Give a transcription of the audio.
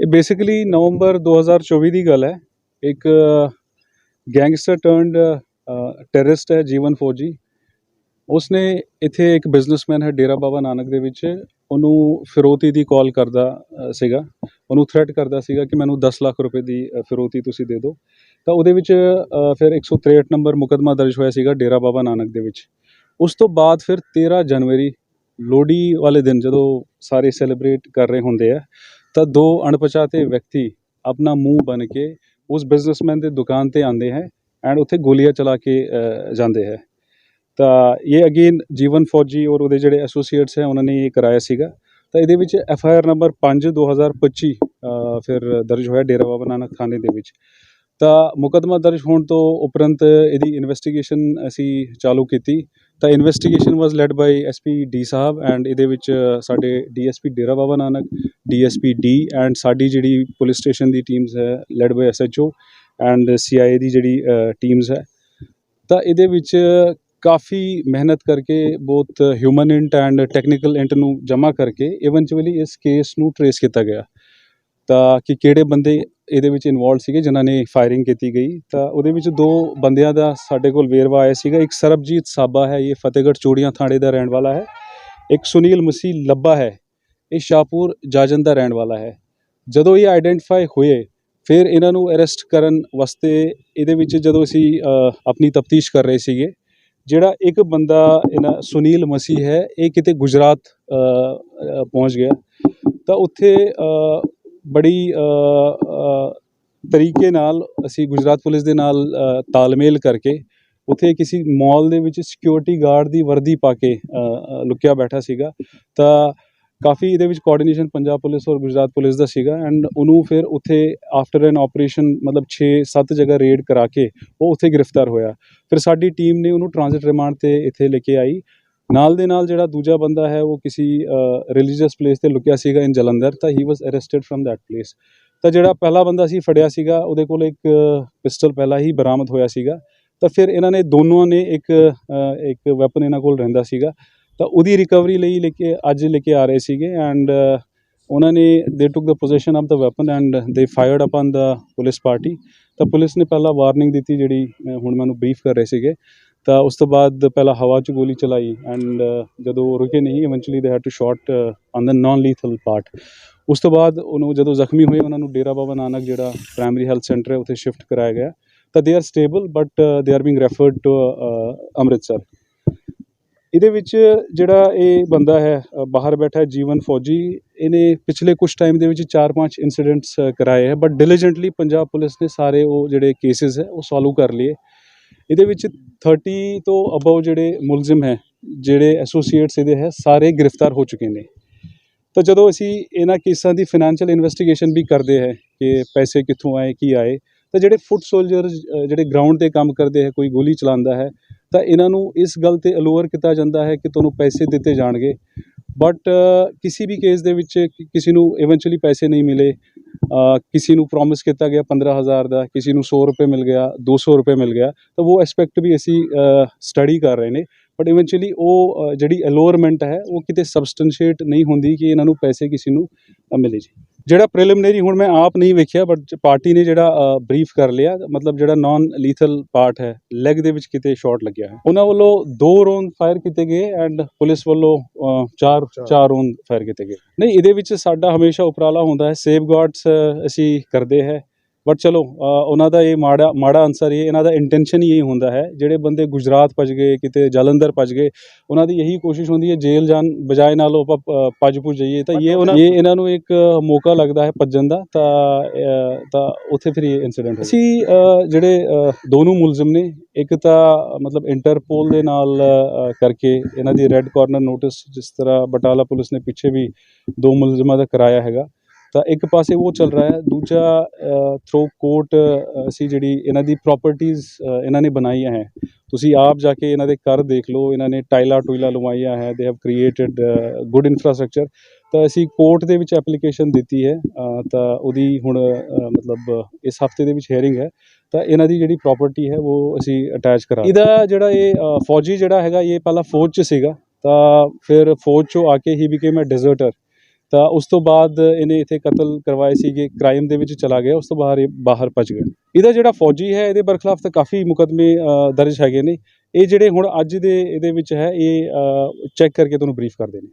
ਇਹ ਬੇਸਿਕਲੀ ਨਵੰਬਰ 2024 ਦੀ ਗੱਲ ਹੈ। ਇੱਕ ਗੈਂਗਸਟਰ ਟਰਨਡ ਟੈਰਰਿਸਟ ਹੈ ਜੀਵਨ ਫੌਜੀ। ਉਸਨੇ ਇੱਥੇ ਇੱਕ ਬਿਜ਼ਨਸਮੈਨ ਹੈ ਡੇਰਾ ਬਾਬਾ ਨਾਨਕ ਦੇ ਵਿੱਚ। ਉਹਨੂੰ ਫਿਰੋਤੀ ਦੀ ਕਾਲ ਕਰਦਾ ਸੀਗਾ। ਉਹਨੂੰ ਥ੍ਰੈਟ ਕਰਦਾ ਸੀਗਾ ਕਿ ਮੈਨੂੰ 10 ਲੱਖ ਰੁਪਏ ਦੀ ਫਿਰੋਤੀ ਤੁਸੀਂ ਦੇ ਦਿਓ। ਤਾਂ ਉਹਦੇ ਵਿੱਚ ਅ, ਫਿਰ 163 ਨੰਬਰ ਮੁਕੱਦਮਾ ਦਰਜ ਹੋਇਆ ਸੀਗਾ ਡੇਰਾ ਬਾਬਾ ਨਾਨਕ ਦੇ ਵਿੱਚ। ਉਸ ਤੋਂ ਬਾਅਦ ਫਿਰ 13 ਜਨਵਰੀ ਲੋਹੜੀ ਵਾਲੇ ਦਿਨ ਜਦੋਂ ਸਾਰੇ ਸੈਲੀਬ੍ਰੇਟ ਕਰ ਰਹੇ ਹੁੰਦੇ ਆ ਤਾਂ ਦੋ ਅਣਪਛਾਤੇ ਵਿਅਕਤੀ ਆਪਣਾ ਮੂੰਹ ਬਨ ਕੇ ਉਸ ਬਿਜ਼ਨਸਮੈਨ ਦੇ ਦੁਕਾਨ ਤੇ ਆਉਂਦੇ ਹੈ ਐਂਡ ਉੱਥੇ ਗੋਲੀਆਂ ਚਲਾ ਕੇ ਜਾਂਦੇ ਹੈ। ਤਾਂ ਇਹ ਅਗੇਨ ਜੀਵਨ ਫੌਜੀ ਔਰ ਉਹਦੇ ਜਿਹੜੇ ਐਸੋਸੀਏਟਸ ਹੈ ਉਹਨਾਂ ਨੇ ਇਹ ਕਰਾਇਆ ਸੀਗਾ। ਤਾਂ ਇਹਦੇ ਵਿੱਚ ਐਫ ਆਈ ਆਰ ਨੰਬਰ 5 2025 ਅ, ਫਿਰ ਦਰਜ ਹੋਇਆ ਡੇਰਾ ਬਾਬਾ ਨਾਨਕ ਥਾਣੇ ਦੇ ਵਿੱਚ। ਤਾਂ ਮੁਕੱਦਮਾ ਦਰਜ ਹੋਣ ਤੋਂ ਉਪਰੰਤ ਇਹਦੀ ਇਨਵੈਸਟੀਗੇਸ਼ਨ ਅਸੀਂ ਚਾਲੂ ਕੀਤੀ। ਤਾਂ investigation was led by SP D Sahib and ਇਹਦੇ ਵਿੱਚ ਸਾਡੇ DSP Dera Baba Nanak DSP D and ਸਾਡੀ ਜਿਹੜੀ ਪੁਲਿਸ ਸਟੇਸ਼ਨ ਦੀ ਟੀਮਸ ਹੈ led by SHO and CIA ਦੀ ਜਿਹੜੀ ਟੀਮਸ ਹੈ। ਤਾਂ ਇਹਦੇ ਵਿੱਚ ਕਾਫੀ ਮਿਹਨਤ ਕਰਕੇ, ਬਹੁਤ human int and technical int ਨੂੰ ਜਮ੍ਹਾਂ ਕਰਕੇ ਇਵੈਂਚੁਅਲੀ ਇਸ ਕੇਸ ਨੂੰ ਟਰੇਸ ਕੀਤਾ ਗਿਆ। ਤਾਂ ਕਿ ਕਿਹੜੇ ਬੰਦੇ ਇਹਦੇ ਵਿੱਚ ਇਨਵੋਲਵ ਸੀਗੇ, ਜਿਨ੍ਹਾਂ ਨੇ ਫਾਇਰਿੰਗ ਕੀਤੀ ਗਈ, ਤਾਂ ਉਹਦੇ ਵਿੱਚ ਦੋ ਬੰਦਿਆਂ ਦਾ ਸਾਡੇ ਕੋਲ ਵੇਰਵਾ ਆਇਆ ਸੀਗਾ। ਇੱਕ ਸਰਬਜੀਤ ਸਾਬਾ ਹੈ, ਇਹ ਫਤਿਹਗੜ੍ਹ ਚੂੜੀਆਂ ਥਾਣੇ ਦਾ ਰਹਿਣ ਵਾਲਾ ਹੈ। ਇੱਕ ਸੁਨੀਲ ਮਸੀਹ ਲੱਭਾ ਹੈ, ਇਹ ਸ਼ਾਹਪੁਰ ਜਾਜਨ ਦਾ ਰਹਿਣ ਵਾਲਾ ਹੈ। ਜਦੋਂ ਇਹ ਆਈਡੈਂਟੀਫਾਈ ਹੋਏ, ਫਿਰ ਇਹਨਾਂ ਨੂੰ ਅਰੈਸਟ ਕਰਨ ਵਾਸਤੇ ਇਹਦੇ ਵਿੱਚ ਜਦੋਂ ਅਸੀਂ ਆਪਣੀ ਤਫਤੀਸ਼ ਕਰ ਰਹੇ ਸੀਗੇ, ਜਿਹੜਾ ਇੱਕ ਬੰਦਾ ਇਹਨਾਂ ਸੁਨੀਲ ਮਸੀਹ ਹੈ, ਇਹ ਕਿਤੇ ਗੁਜਰਾਤ ਪਹੁੰਚ ਗਿਆ। ਤਾਂ ਉੱਥੇ ਬੜੀ ਤਰੀਕੇ ਨਾਲ ਅਸੀਂ ਗੁਜਰਾਤ ਪੁਲਿਸ ਦੇ ਨਾਲ ਤਾਲਮੇਲ ਕਰਕੇ ਉੱਥੇ ਕਿਸੇ ਮਾਲ ਦੇ ਵਿੱਚ ਸਿਕਿਉਰਿਟੀ ਗਾਰਡ ਦੀ ਵਰਦੀ ਪਾ ਕੇ ਲੁਕਿਆ ਬੈਠਾ ਸੀਗਾ। ਤਾਂ ਕਾਫੀ ਇਹਦੇ ਵਿੱਚ ਕੋਆਰਡੀਨੇਸ਼ਨ ਪੰਜਾਬ ਪੁਲਿਸ ਔਰ ਗੁਜਰਾਤ ਪੁਲਿਸ ਦਾ ਸੀਗਾ ਐਂਡ ਉਹਨੂੰ ਫਿਰ ਉੱਥੇ ਆਫਟਰ ਐਨ ਆਪਰੇਸ਼ਨ ਮਤਲਬ 6-7 ਜਗ੍ਹਾ ਰੇਡ ਕਰਾ ਕੇ ਉਹ ਉੱਥੇ ਗ੍ਰਿਫਤਾਰ ਹੋਇਆ। ਫਿਰ ਸਾਡੀ ਟੀਮ ਨੇ ਉਹਨੂੰ ਟ੍ਰਾਂਜ਼ਿਟ ਰਿਮਾਂਡ ਤੇ ਇੱਥੇ ਲੈ ਕੇ ਆਈ। ਨਾਲ ਦੇ ਨਾਲ ਜਿਹੜਾ ਦੂਜਾ ਬੰਦਾ ਹੈ ਉਹ ਕਿਸੇ ਰਿਲੀਜੀਅਸ ਪਲੇਸ ਤੇ ਲੁਕਿਆ ਸੀਗਾ ਇਨ ਜਲੰਧਰ ਤਾਂ ਹੀ was arrested from that place ਤਾਂ ਜਿਹੜਾ ਪਹਿਲਾ ਬੰਦਾ ਸੀ ਫੜਿਆ ਸੀਗਾ ਉਹਦੇ ਕੋਲ ਇੱਕ ਪਿਸਟਲ ਪਹਿਲਾਂ ਹੀ ਬਰਾਮਦ ਹੋਇਆ ਸੀਗਾ। ਤਾਂ ਫਿਰ ਇਹਨਾਂ ਨੇ ਦੋਨੋਂ ਨੇ ਇੱਕ ਇੱਕ ਵੈਪਨ ਇਹਨਾਂ ਕੋਲ ਰਹਿੰਦਾ ਸੀਗਾ। ਤਾਂ ਉਹਦੀ ਰਿਕਵਰੀ ਲਈ ਲੈ ਕੇ ਅੱਜ ਲੈ ਕੇ ਆ ਰਹੇ ਸੀਗੇ ਐਂਡ ਉਹਨਾਂ ਨੇ they took the position of the weapon and they fired upon the police party ਤਾਂ ਪੁਲਿਸ ਨੇ ਪਹਿਲਾਂ ਵਾਰਨਿੰਗ ਦਿੱਤੀ ਜਿਹੜੀ ਅ, ਹੁਣ ਮੈਨੂੰ ਬਰੀਫ ਕਰ ਰਹੇ ਸੀਗੇ। ਤਾਂ ਉਸ ਤੋਂ ਬਾਅਦ ਪਹਿਲਾਂ ਹਵਾ 'ਚ ਗੋਲੀ ਚਲਾਈ ਐਂਡ ਜਦੋਂ ਉਹ ਰੁਕੇ ਨਹੀਂ eventually they had to shot on the non lethal part ਉਸ ਤੋਂ ਬਾਅਦ ਉਹਨੂੰ ਜਦੋਂ ਜ਼ਖਮੀ ਹੋਏ, ਉਹਨਾਂ ਨੂੰ ਡੇਰਾ ਬਾਬਾ ਨਾਨਕ ਜਿਹੜਾ ਪ੍ਰਾਇਮਰੀ ਹੈਲਥ ਸੈਂਟਰ ਹੈ, ਉੱਥੇ ਸ਼ਿਫਟ ਕਰਾਇਆ ਗਿਆ। ਤਾਂ they are stable but they are being referred to Amritsar. ਇਹਦੇ ਵਿੱਚ ਜਿਹੜਾ ਇਹ ਬੰਦਾ ਹੈ ਬਾਹਰ ਬੈਠਾ ਜੀਵਨ ਫੌਜੀ, ਇਹਨੇ ਪਿਛਲੇ ਕੁਝ ਟਾਈਮ ਦੇ ਵਿੱਚ 4-5 ਇਨਸੀਡੈਂਟਸ ਕਰਾਏ ਹੈ ਬਟ ਡਿਲੀਜੈਂਟਲੀ ਪੰਜਾਬ ਪੁਲਿਸ ਨੇ ਸਾਰੇ ਉਹ ਜਿਹੜੇ ਕੇਸਿਸ ਹੈ, ਉਹ ਸੋਲਵ ਕਰ ਲਏ। ਇਹਦੇ ਵਿੱਚ 30 ਤੋਂ ਅਬਵ ਜਿਹੜੇ ਮੁਲਜ਼ਮ ਹੈ, ਜਿਹੜੇ ਐਸੋਸੀਏਟਸ ਇਹਦੇ ਹੈ, ਸਾਰੇ ਗ੍ਰਿਫਤਾਰ ਹੋ ਚੁੱਕੇ ਨੇ। ਤਾਂ ਜਦੋਂ ਅਸੀਂ ਇਹਨਾਂ ਕੇਸਾਂ ਦੀ ਫਾਈਨੈਂਸ਼ੀਅਲ ਇਨਵੈਸਟੀਗੇਸ਼ਨ ਵੀ ਕਰਦੇ ਹੈ ਕਿ ਪੈਸੇ ਕਿੱਥੋਂ ਆਏ, ਕੀ ਆਏ, ਤਾਂ ਜਿਹੜੇ ਫੁੱਟ ਸੋਲਜਰਸ ਜਿਹੜੇ ਗਰਾਊਂਡ ਤੇ ਕੰਮ ਕਰਦੇ ਹੈ, ਕੋਈ ਗੋਲੀ ਚਲਾਉਂਦਾ ਹੈ, ਤਾਂ ਇਹਨਾਂ ਨੂੰ ਇਸ ਗੱਲ ਤੇ ਅਲੋਅਰ ਕੀਤਾ ਜਾਂਦਾ ਹੈ ਕਿ ਤੁਹਾਨੂੰ ਪੈਸੇ ਦਿੱਤੇ ਜਾਣਗੇ। ਬਟ ਕਿਸੇ ਵੀ ਕੇਸ ਦੇ ਵਿੱਚ ਕਿਸੇ ਨੂੰ ਇਵੈਂਚੁਅਲੀ ਪੈਸੇ ਨਹੀਂ ਮਿਲੇ ਅ, ਕਿਸੇ ਨੂੰ ਪ੍ਰੋਮਿਸ ਕੀਤਾ ਗਿਆ 15000 ਦਾ ਕਿਸੇ ਨੂੰ 100 ਰੁਪਏ ਮਿਲ ਗਿਆ 200 ਰੁਪਏ ਮਿਲ ਗਿਆ ਤਾਂ ਉਹ ਐਸਪੈਕਟ ਵੀ ਅਸੀਂ ਸਟੱਡੀ ਕਰ ਰਹੇ ਨੇ। ਬਟ ਇਵੈਂਚੁਅਲੀ ਉਹ ਜਿਹੜੀ ਅਲੋਰਮੈਂਟ ਹੈ ਉਹ ਕਿਤੇ ਸਬਸਟੈਂਸ਼ੀਏਟ ਨਹੀਂ ਹੁੰਦੀ ਕਿ ਇਹਨਾਂ ਨੂੰ ਪੈਸੇ ਕਿਸੇ ਨੂੰ ਮਿਲੇ ਜੀ। ਜਿਹੜਾ ਪ੍ਰੀਲਿਮਿਨਰੀ ਹੁਣ ਮੈਂ ਆਪ ਨਹੀਂ ਵੇਖਿਆ ਬਟ ਪਾਰਟੀ ਨੇ ਜਿਹੜਾ ਬਰੀਫ ਕਰ ਲਿਆ ਮਤਲਬ ਜਿਹੜਾ ਨਾਨ ਲੀਥਲ ਪਾਰਟ ਹੈ ਲੈਗ ਦੇ ਵਿੱਚ ਕਿਤੇ ਸ਼ਾਟ ਲੱਗਿਆ ਹੈ। ਉਹਨਾਂ ਵੱਲੋਂ ਦੋ ਰੌਂਦ ਫਾਇਰ ਕੀਤੇ ਗਏ ਐਂਡ ਪੁਲਿਸ ਵੱਲੋਂ ਚਾਰ ਚਾਰ। ਰੌਂਦ ਫਾਇਰ ਕੀਤੇ ਗਏ। ਨਹੀਂ ਇਹਦੇ ਵਿੱਚ ਸਾਡਾ ਹਮੇਸ਼ਾ ਉਪਰਾਲਾ ਹੁੰਦਾ ਹੈ ਸੇਫਗਾਰਡਸ ਅਸੀਂ ਕਰਦੇ ਹੈ। ਬਟ ਚਲੋ ਉਹਨਾਂ ਦਾ ਇਹ ਮਾੜਾ ਮਾੜਾ ਅਨਸਰ ਇਹ ਇਹਨਾਂ ਦਾ ਇੰਟੈਂਸ਼ਨ ਹੀ ਇਹ ਹੁੰਦਾ ਹੈ ਜਿਹੜੇ ਬੰਦੇ ਗੁਜਰਾਤ ਭੱਜ ਗਏ ਕਿਤੇ ਜਲੰਧਰ ਭੱਜ ਗਏ ਉਹਨਾਂ ਦੀ ਇਹੀ ਕੋਸ਼ਿਸ਼ ਹੁੰਦੀ ਹੈ ਜੇਲ੍ਹ ਜਾਣ ਬਜਾਏ ਨਾਲੋਂ ਆਪਾਂ ਭੱਜ ਭੁੱਜ ਜਾਈਏ। ਤਾਂ ਇਹ ਉਹਨਾਂ ਇਹ ਇਹਨਾਂ ਨੂੰ ਇੱਕ ਮੌਕਾ ਲੱਗਦਾ ਹੈ ਭੱਜਣ ਦਾ ਤਾਂ ਤਾਂ ਉੱਥੇ ਫਿਰ ਇਹ ਇਨਸੀਡੈਂਟ ਹੋਇਆ ਅਸੀਂ ਜਿਹੜੇ ਦੋਨੋਂ ਮੁਲਜ਼ਮ ਨੇ ਇੱਕ ਤਾਂ ਮਤਲਬ ਇੰਟਰਪੋਲ ਦੇ ਨਾਲ ਕਰਕੇ ਇਹਨਾਂ ਦੀ ਰੈੱਡ ਕਾਰਨਰ ਨੋਟਿਸ ਜਿਸ ਤਰ੍ਹਾਂ ਬਟਾਲਾ ਪੁਲਿਸ ਨੇ ਪਿੱਛੇ ਵੀ ਦੋ ਮੁਲਜ਼ਮਾਂ ਦਾ ਕਰਾਇਆ ਹੈਗਾ ਤਾਂ ਇੱਕ ਪਾਸੇ ਉਹ ਚੱਲ ਰਿਹਾ ਹੈ, ਦੂਜਾ ਥਰੂ ਕੋਰਟ ਅਸੀਂ ਜਿਹੜੀ ਇਹਨਾਂ ਦੀ ਪ੍ਰਾਪਰਟੀਆਂ ਇਹਨਾਂ ਨੇ ਬਣਾਈਆਂ ਹੈ। ਤੁਸੀਂ ਆਪ ਜਾ ਕੇ ਇਹਨਾਂ ਦੇ ਘਰ ਦੇਖ ਲਓ, ਇਹਨਾਂ ਨੇ ਟਾਈਲਾ ਟੁਈਲਾ ਲਵਾਈਆਂ ਹੈ they have created good infrastructure ਤਾਂ ਅਸੀਂ ਕੋਰਟ ਦੇ ਵਿੱਚ ਐਪਲੀਕੇਸ਼ਨ ਦਿੱਤੀ ਹੈ ਤਾਂ ਉਹਦੀ ਹੁਣ ਮਤਲਬ ਇਸ ਹਫ਼ਤੇ ਦੇ ਵਿੱਚ ਹੀਅਰਿੰਗ ਹੈ। ਤਾਂ ਇਹਨਾਂ ਦੀ ਜਿਹੜੀ ਪ੍ਰਾਪਰਟੀ ਹੈ, ਉਹ ਅਸੀਂ ਅਟੈਚ ਕਰਾ ਇਹਦਾ ਜਿਹੜਾ ਇਹ ਫੌਜੀ ਜਿਹੜਾ ਹੈਗਾ, ਇਹ ਪਹਿਲਾਂ ਫੌਜ 'ਚ ਸੀਗਾ। ਤਾਂ ਫਿਰ ਫੌਜ 'ਚੋਂ ਆ ਕੇ ਹੀ ਬਿਕੇਮ ਅ ਡਿਜ਼ਰਟਰ ਤਾਂ ਉਸ ਤੋਂ ਬਾਅਦ ਇਹਨੇ ਇੱਥੇ ਕਤਲ ਕਰਵਾਏ ਸੀਗੇ ਕ੍ਰਾਈਮ ਦੇ ਵਿੱਚ ਚਲਾ ਗਿਆ, ਉਸ ਤੋਂ ਬਾਅਦ ਇਹ ਬਾਹਰ ਭੱਜ ਗਿਆ ਇਹਦਾ ਜਿਹੜਾ ਫੌਜੀ ਹੈ, ਇਹਦੇ ਬਰਖਲਾਫ ਤਾਂ ਕਾਫੀ ਮੁਕਦਮੇ ਦਰਜ ਹੈਗੇ ਨੇ। ਇਹ ਜਿਹੜੇ ਹੁਣ ਅੱਜ ਦੇ ਇਹਦੇ ਵਿੱਚ ਹੈ, ਇਹ ਚੈੱਕ ਕਰਕੇ ਤੁਹਾਨੂੰ ਬਰੀਫ ਕਰਦੇ ਨੇ